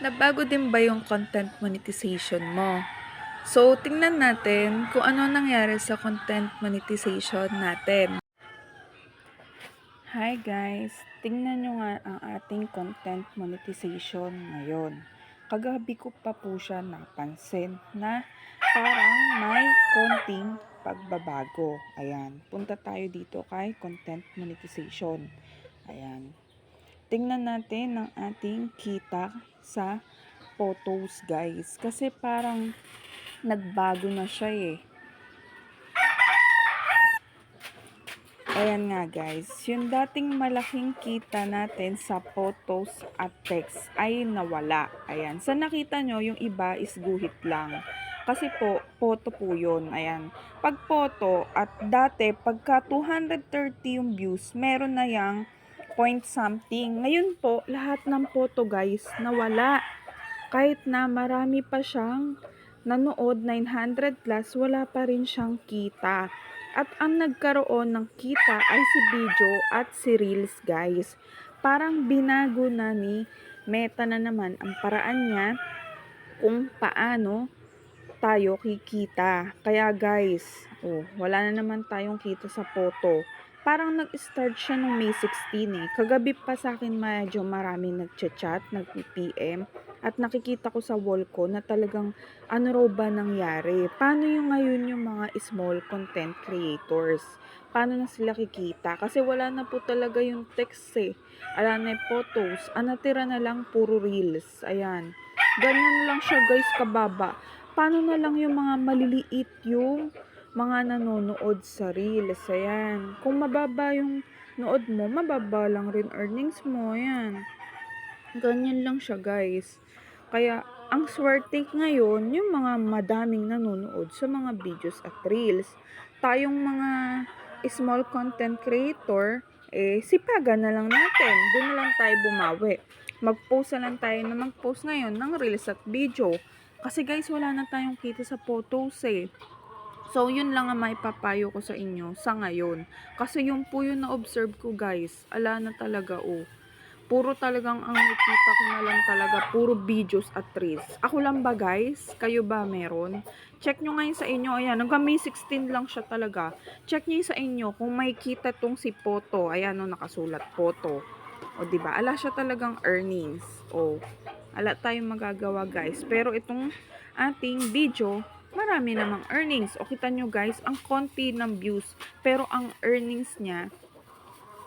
Nabago din ba yung content monetization mo? So, tingnan natin kung ano nangyari sa content monetization natin. Hi guys! Tingnan nyo nga ang ating content monetization ngayon. Kagabi ko pa po siya napansin na parang may konting pagbabago. Ayan, punta tayo dito kay content monetization. Ayan. Tingnan natin ang ating kita sa photos guys. Kasi parang nagbago na siya eh. Ayan nga guys, yung dating malaking kita natin sa photos at text ay nawala. Ayan, sa nakita nyo, yung iba is guhit lang. Kasi po, photo po yun. Ayan, pag photo at dati, pagka 230 yung views, meron na yang point something. Ngayon po, lahat ng photo guys, nawala. Kahit na marami pa siyang nanood, 900 plus, wala pa rin siyang kita. At ang nagkaroon ng kita ay si video at si Reels guys. Parang binago na ni Meta na naman ang paraan niya kung paano tayo kikita. Kaya guys, oh, wala na naman tayong kita sa photo. Parang nag-start siya nung May 16 eh. Kagabi pa sa akin medyo maraming nagchat-chat, nag-PM. At nakikita ko sa wall ko na talagang ano raw ba nangyari. Paano yung ngayon yung mga small content creators? Paano na sila kikita? Kasi wala na po talaga yung text eh. Wala na yung photos. Ang natira na lang puro reels. Ayan. Ganyan lang siya guys kababa. Paano na lang yung mga maliliit yung mga nanonood sa reels. Ayan. Kung mababa yung nood mo, mababa lang rin earnings mo. Ayan. Ganyan lang siya guys. Kaya, ang swerte ngayon, yung mga madaming nanonood sa mga videos at reels. Tayong mga small content creator, eh, sipagan na lang natin. Doon na lang tayo bumawi. Mag-post na lang tayo na mag-post ngayon ng reels at video. Kasi guys, wala na tayong kita sa photos eh. So, yun lang ang maipapayo ko sa inyo sa ngayon. Kasi yung po yung na-observe ko guys, ala na talaga oh. Puro talagang ang nakita ko na lang talaga, puro videos at reels. Ako lang ba guys? Kayo ba meron? Check nyo ngayon sa inyo. Ayan, hanggang May 16 lang siya talaga. Check nyo sa inyo kung may kita tong si photo. Ayan, no, nakasulat photo. O, di ba? Ala siya talagang earnings. O, ala tayong magagawa guys. Pero itong ating video, marami namang earnings. O, kita nyo guys, ang konti ng views. Pero ang earnings niya,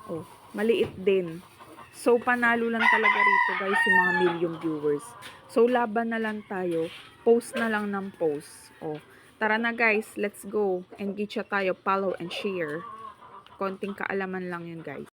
oh, maliit din. So, panalo lang talaga rito guys yung mga million viewers. So, laban na lang tayo. Post na lang ng post. Oh, tara na guys, let's go. Engage tayo, follow and share. Konting kaalaman lang yun guys.